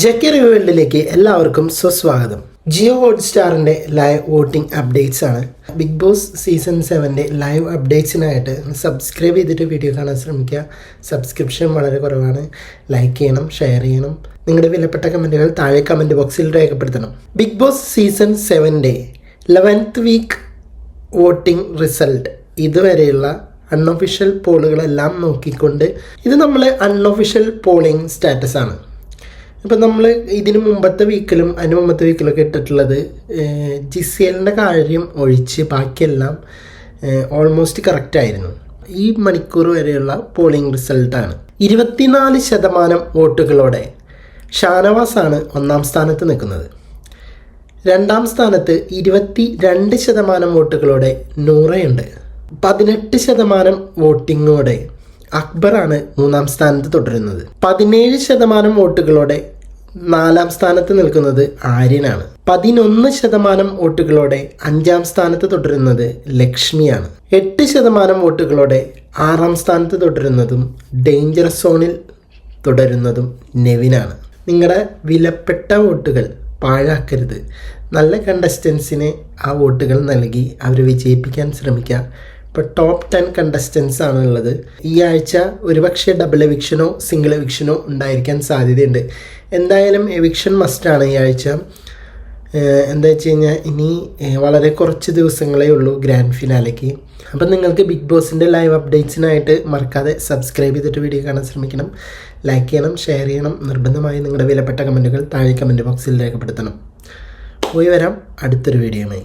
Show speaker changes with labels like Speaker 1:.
Speaker 1: ജക്കി റിവേൾഡിലേക്ക് എല്ലാവർക്കും സ്വസ്വാഗതം ജിയോ ഹോട്ട്സ്റ്റാറിന്റെ ലൈവ് വോട്ടിംഗ് അപ്ഡേറ്റ്സ് ആണ്. ബിഗ് ബോസ് സീസൺ സെവന്റെ ലൈവ് അപ്ഡേറ്റ്സിനായിട്ട് സബ്സ്ക്രൈബ് ചെയ്തിട്ട് വീഡിയോ കാണാൻ ശ്രമിക്കുക. സബ്സ്ക്രിപ്ഷൻ വളരെ കുറവാണ്. ലൈക്ക് ചെയ്യണം ഷെയർ ചെയ്യണം. നിങ്ങളുടെ വിലപ്പെട്ട കമന്റുകൾ താഴെ കമന്റ് ബോക്സിൽ രേഖപ്പെടുത്തണം. ബിഗ് ബോസ് സീസൺ സെവന്റെ ലെവൻത്ത് വീക്ക് വോട്ടിംഗ് റിസൾട്ട് ഇതുവരെയുള്ള അൺഒഫീഷ്യൽ പോളുകളെല്ലാം നോക്കിക്കൊണ്ട് ഇത് നമ്മളെ അൺഒഫീഷ്യൽ പോളിംഗ് സ്റ്റാറ്റസ് ആണ്. ഇപ്പം നമ്മൾ ഇതിന് മുമ്പത്തെ വീക്കിലും അതിന് മുമ്പത്തെ വീക്കിലൊക്കെ ഇട്ടിട്ടുള്ളത് ജിസിയലിന്റെ കാര്യം ഒഴിച്ച് ബാക്കിയെല്ലാം ഓൾമോസ്റ്റ് കറക്റ്റ് ആയിരുന്നു. ഈ മണിക്കൂർ വരെയുള്ള പോളിംഗ് റിസൾട്ടാണ് ഇരുപത്തിനാല് ശതമാനം വോട്ടുകളോടെ ഷാനവാസാണ് ഒന്നാം സ്ഥാനത്ത് നിൽക്കുന്നത്. രണ്ടാം സ്ഥാനത്ത് ഇരുപത്തി രണ്ട് ശതമാനം വോട്ടുകളോടെ നൂറയുണ്ട്. പതിനെട്ട് ശതമാനം വോട്ടിങ്ങോടെ അക്ബറാണ് മൂന്നാം സ്ഥാനത്ത് തുടരുന്നത്. പതിനേഴ് ശതമാനം വോട്ടുകളോടെ നാലാം സ്ഥാനത്ത് നിൽക്കുന്നത് ആര്യനാണ്. പതിനൊന്ന് ശതമാനം വോട്ടുകളോടെ അഞ്ചാം സ്ഥാനത്ത് തുടരുന്നത് ലക്ഷ്മിയാണ്. എട്ട് ശതമാനം വോട്ടുകളോടെ ആറാം സ്ഥാനത്ത് തുടരുന്നതും ഡേഞ്ചർ സോണിൽ തുടരുന്നതും നെവിനാണ്. നിങ്ങളുടെ വിലപ്പെട്ട വോട്ടുകൾ പാഴാക്കരുത്. നല്ല കണ്ടസ്റ്റൻസിനെ ആ വോട്ടുകൾ നൽകി അവരെ വിജയിപ്പിക്കാൻ ശ്രമിക്കുക ഇപ്പോൾ ടോപ്പ് ടെൻ കണ്ടസ്റ്റൻസ് ആണ് ഉള്ളത് ഈ ആഴ്ച ഒരുപക്ഷെ ഡബിൾ എവിക്ഷനോ സിംഗിൾ എവിക്ഷനോ ഉണ്ടായിരിക്കാൻ സാധ്യതയുണ്ട്. എന്തായാലും എവിക്ഷൻ മസ്റ്റാണ് ഈ ആഴ്ച. എന്താ വെച്ച് കഴിഞ്ഞാൽ ഇനി വളരെ കുറച്ച് ദിവസങ്ങളേ ഉള്ളൂ ഗ്രാൻഡ് ഫിനാലയ്ക്ക് അപ്പം നിങ്ങൾക്ക് ബിഗ് ബോസിന്റെ ലൈവ് അപ്ഡേറ്റ്സിനായിട്ട് മറക്കാതെ സബ്സ്ക്രൈബ് ചെയ്തിട്ട് വീഡിയോ കാണാൻ ശ്രമിക്കണം. ലൈക്ക് ചെയ്യണം ഷെയർ ചെയ്യണം. നിർബന്ധമായും നിങ്ങളുടെ വിലപ്പെട്ട കമന്റുകൾ താഴെ കമന്റ് ബോക്സിൽ രേഖപ്പെടുത്തണം. പോയി വരാം. അടുത്തൊരു വീഡിയോയുമായി